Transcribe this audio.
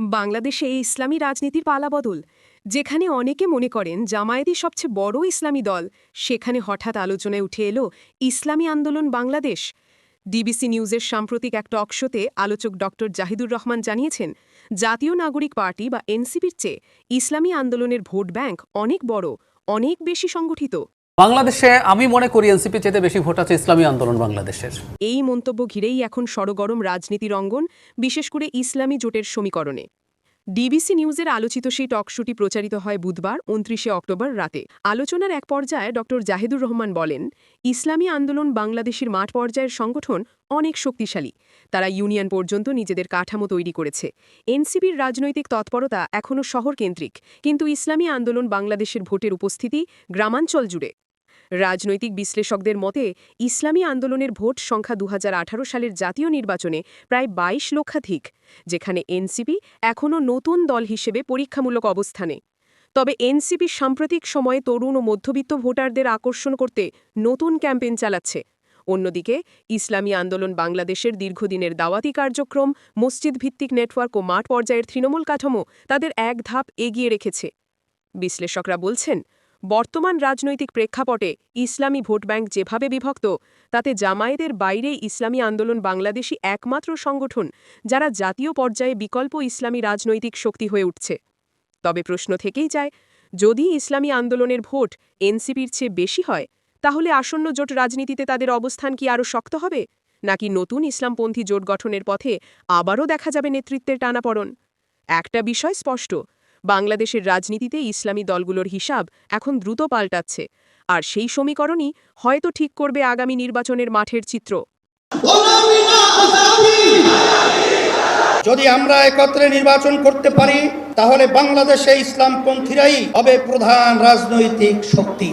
বাংলাদেশে এই ইসলামী রাজনীতির পালাবদল, যেখানে অনেকে মনে করেন জামায়াতই সবচেয়ে বড় ইসলামী দল, সেখানে হঠাৎ আলোচনায় উঠে এলো ইসলামী আন্দোলন বাংলাদেশ। ডিবিসি নিউজের সাম্প্রতিক এক টক শোতে আলোচক ড. জাহিদুর রহমান জানিয়েছেন, জাতীয় নাগরিক পার্টি বা এনসিপির চেয়ে ইসলামী আন্দোলনের ভোট ব্যাংক অনেক বড়, অনেক বেশি সংগঠিত। বাংলাদেশে আমি মনে করি এনসিপি চেতে বেশি ভোট আছে ইসলামী আন্দোলন বাংলাদেশের। এই মন্তব্য ঘিরেই এখন সরগরম রাজনীতির অঙ্গন, বিশেষ করে ইসলামী জোটের সমীকরণে। ডিবিসি নিউজের আলোচিত সেই টকশোটি প্রচারিত হয় বুধবার, উনত্রিশে অক্টোবর রাতে। আলোচনার এক পর্যায়ে ড. জাহিদুর রহমান বলেন, ইসলামী আন্দোলন বাংলাদেশের মাঠ পর্যায়ের সংগঠন অনেক শক্তিশালী। তারা ইউনিয়ন পর্যন্ত নিজেদের কাঠামো তৈরি করেছে। এনসিপির রাজনৈতিক তৎপরতা এখনও শহরকেন্দ্রিক। কিন্তু ইসলামী আন্দোলন বাংলাদেশের ভোটের উপস্থিতি গ্রামাঞ্চল জুড়ে। রাজনৈতিক বিশ্লেষকদের মতে, ইসলামী আন্দোলনের ভোট সংখ্যা দু হাজার আঠারো সালের জাতীয় নির্বাচনে প্রায় ২২ লক্ষাধিক, যেখানে এনসিপি এখনও নতুন দল হিসেবে পরীক্ষামূলক অবস্থানে। তবে এনসিপি সাম্প্রতিক সময়ে তরুণ ও মধ্যবিত্ত ভোটারদের আকর্ষণ করতে নতুন ক্যাম্পেইন চালাচ্ছে। অন্যদিকে, ইসলামী আন্দোলন বাংলাদেশের দীর্ঘদিনের দাওয়াতি কার্যক্রম মসজিদ ভিত্তিক নেটওয়ার্ক ও মাঠ পর্যায়ের তৃণমূল কাঠামো তাদের এক ধাপ এগিয়ে রেখেছে। বিশ্লেষকরা বলছেন বর্তমান রাজনৈতিক প্রেক্ষাপটে ইসলামী ভোট ব্যাংক যেভাবে বিভক্ত, তাতে জামায়াতের বাইরে ইসলামী আন্দোলন বাংলাদেশই একমাত্র সংগঠন যারা জাতীয় পর্যায়ে বিকল্প ইসলামী রাজনৈতিক শক্তি হয়ে উঠছে। তবে প্রশ্ন থেকেই যায়, যদি ইসলামী আন্দোলনের ভোট এনসিপির চেয়ে বেশি হয়, তাহলে আসন্ন জোট রাজনীতিতে তাদের অবস্থান কি আরও শক্ত হবে? নাকি নতুন ইসলামপন্থী জোট গঠনের পথে আবারও দেখা যাবে নেতৃত্বের টানাপড়ন? একটা বিষয় স্পষ্ট বাংলাদেশের রাজনীতিতে ইসলামী দলগুলোর হিসাব এখন দ্রুত পাল্টাচ্ছে। আর সেই সমীকরণই হয়তো ঠিক করবে আগামী নির্বাচনের মাঠের চিত্র। যদি আমরা একত্রে নির্বাচন করতে পারি, তাহলে বাংলাদেশে ইসলামপন্থীরাই হবে প্রধান রাজনৈতিক শক্তি।